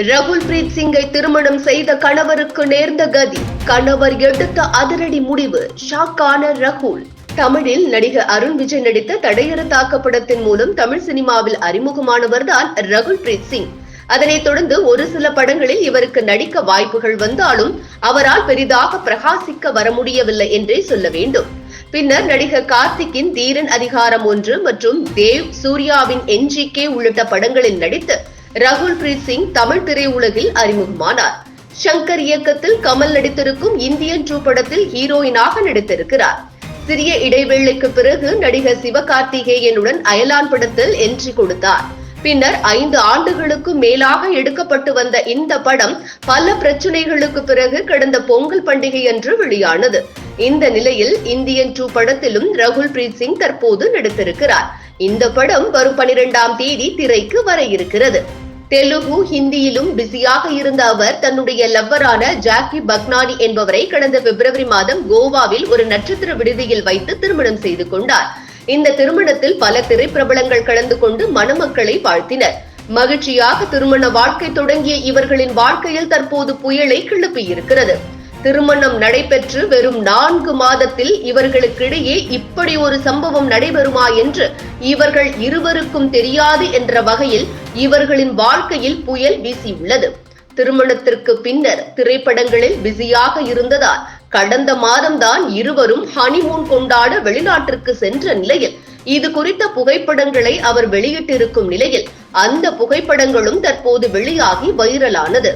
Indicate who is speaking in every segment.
Speaker 1: Rakul breath சிங்கை திருமணம் செய்த கணவருக்கு நேர்ந்த கதி. கணவர் எடுத்த அதிரடி முடிவு ஷாக்கான ரகுல். தமிழில் நடிகர் அருண் விஜய் நடித்த தடையற தாக்க படத்தின் மூலம் தமிழ் சினிமாவில் அறிமுகமானவர்தான் ரகுல் பிரீத் சிங். அதனைத் தொடர்ந்து ஒரு சில படங்களில் இவருக்கு நடிக்க வாய்ப்புகள் வந்தாலும் அவரால் பெரிதாக பிரகாசிக்க வர முடியவில்லை என்றே சொல்ல வேண்டும். பின்னர் நடிகர் கார்த்திக்கின் தீரன் அதிகாரம் ஒன்று மற்றும் தேவ் சூர்யாவின் என்ஜிகே உள்ளிட்ட படங்களில் நடித்து ரகுல் பிரீத் சிங் தமிழ் திரையுலகில் அறிமுகமானார். ஷங்கர் இயக்கத்தில் கமல் நடித்திருக்கும் இந்தியன் டூ படத்தில் ஹீரோயினாக நடித்திருக்கிறார். சிறிய இடைவேளைக்கு பிறகு நடிகர் சிவகார்த்திகேயனுடன் அயலான் படத்தில் என்ட்ரி கொடுத்தார். பின்னர் ஐந்து ஆண்டுகளுக்கு மேலாக எடுக்கப்பட்டு வந்த இந்த படம் பல பிரச்சனைகளுக்கு பிறகு கடந்த பொங்கல் பண்டிகை அன்று வெளியானது. இந்த நிலையில் இந்தியன் டூ படத்திலும் ரகுல் பிரீத் சிங் தற்போது நடித்திருக்கிறார். இந்த படம் வரும் பனிரெண்டாம் தேதி திரைக்கு வர இருக்கிறது. தெலுங்கு ஹிந்தியிலும் பிஸியாக இருந்த அவர் தன்னுடைய லவ்வரான ஜாக்கி பக்னானி என்பவரை கடந்த பிப்ரவரி மாதம் கோவாவில் ஒரு நட்சத்திர விடுதியில் வைத்து திருமணம் செய்து கொண்டார். இந்த திருமணத்தில் பல திரைப்பிரபலங்கள் கலந்து கொண்டு மணமக்களை வாழ்த்தினர். மகிழ்ச்சியாக திருமண வாழ்க்கை தொடங்கிய இவர்களின் வாழ்க்கையில் தற்போது புயலை கிளப்பியிருக்கிறது. திருமணம் நடைபெற்று வெறும் நான்கு மாதத்தில் இவர்களுக்கிடையே இப்படி ஒரு சம்பவம் நடைபெறுமா என்று இவர்கள் இருவருக்கும் தெரியாது என்ற வகையில் இவர்களின் வாழ்க்கையில் புயல் வீசியுள்ளது திருமணத்திற்கு பின்னர் திரைப்படங்களில் பிஸியாக இருந்ததால் கடந்த மாதம்தான் இருவரும் ஹனிமூன் கொண்டாட வெளிநாட்டிற்கு சென்ற நிலையில் இது குறித்த புகைப்படங்களை அவர் வெளியிட்டிருக்கும் நிலையில் அந்த புகைப்படங்களும் தற்போது வெளியாகி வைரலானது.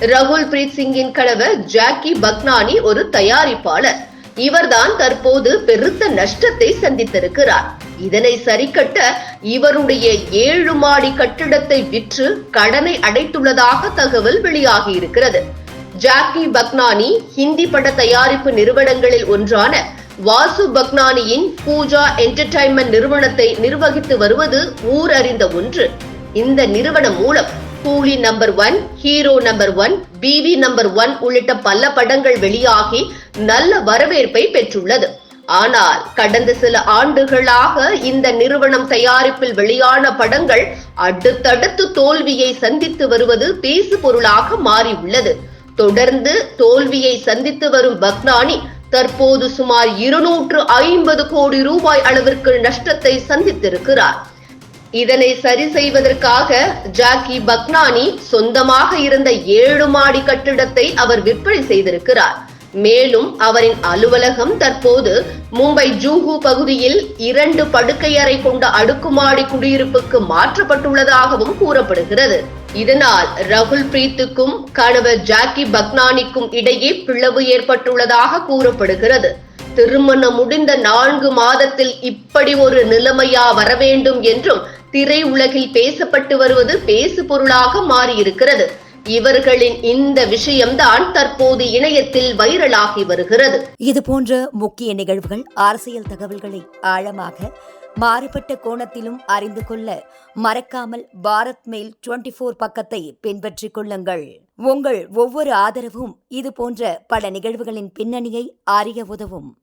Speaker 1: ரகுல் பிரீத் சிங்கின் கணவர் ஜாக்கி பக்னானி ஒரு தயாரிப்பாளர். இவர்தான் தற்போது பெருத்த நஷ்டத்தை சந்தித்திருக்கிறார். இதனை சரிக்கட்ட இவருடைய ஏழு மாடி கட்டிடத்தை விற்று கடனை அடைத்துள்ளதாக தகவல் வெளியாகி இருக்கிறது ஜாக்கி பக்னானி ஹிந்தி பட தயாரிப்பு நிறுவனங்களில் ஒன்றான வாசு பக்னானியின் பூஜா என்டர்டைன்மெண்ட் நிறுவனத்தை நிர்வகித்து வருவது ஊர் அறிந்த ஒன்று. இந்த நிறுவனம் மூலம் Coolie number one hero number one Biwi number one உள்ளிட்ட பல படங்கள் வெளியாகி நல்ல வரவேற்பை பெற்றுள்ளது. ஆனால் கடந்த சில ஆண்டுகளாக இந்த நிறுவனம் தயாரிப்பில் வெளியான படங்கள் அடுத்தடுத்து தோல்வியை சந்தித்து வருவது பேசு பொருளாக மாறியுள்ளது. தொடர்ந்து தோல்வியை சந்தித்து வரும் பக்னானி தற்போது சுமார் இருநூற்று ஐம்பது கோடி ரூபாய் அளவிற்கு நஷ்டத்தை சந்தித்திருக்கிறார். இதனை சரி செய்வதற்காக ஜாக்கி பக்னானி சொந்தமாக இருந்த ஏழு மாடி கட்டிடத்தை அவர் விற்பனை செய்திருக்கிறார். மேலும் அவரின் அலுவலகம் தற்போது மும்பை ஜூஹு பகுதியில் இரண்டு படுக்கையறை கொண்ட அடுக்குமாடி குடியிருப்புக்கு மாற்றப்பட்டுள்ளதாகவும் கூறப்படுகிறது. இதனால் ரகுல் பிரீத்துக்கும் கணவர் ஜாக்கி பக்னானிக்கும் இடையே பிளவு ஏற்பட்டுள்ளதாக கூறப்படுகிறது. திருமணம் முடிந்த நான்கு மாதத்தில் இப்படி ஒரு நிலைமையா வர வேண்டும் என்றும் திரை உலகில் பேசப்பட்டு வருவது பேசு பொருளாக மாறியிருக்கிறது. இவர்களின் இந்த விஷயம்தான் தற்போது இணையத்தில் வைரலாகி வருகிறது.
Speaker 2: இது போன்ற முக்கிய நிகழ்வுகள் அரசியல் தகவல்களை ஆழமாக மாறுபட்ட கோணத்திலும் அறிந்து கொள்ள மறக்காமல் பாரத் மெயில் டுவெண்டி ஃபோர் பக்கத்தை பின்பற்றிக் கொள்ளுங்கள். உங்கள் ஒவ்வொரு ஆதரவும் இது போன்ற பல நிகழ்வுகளின் பின்னணியை அறிய உதவும்.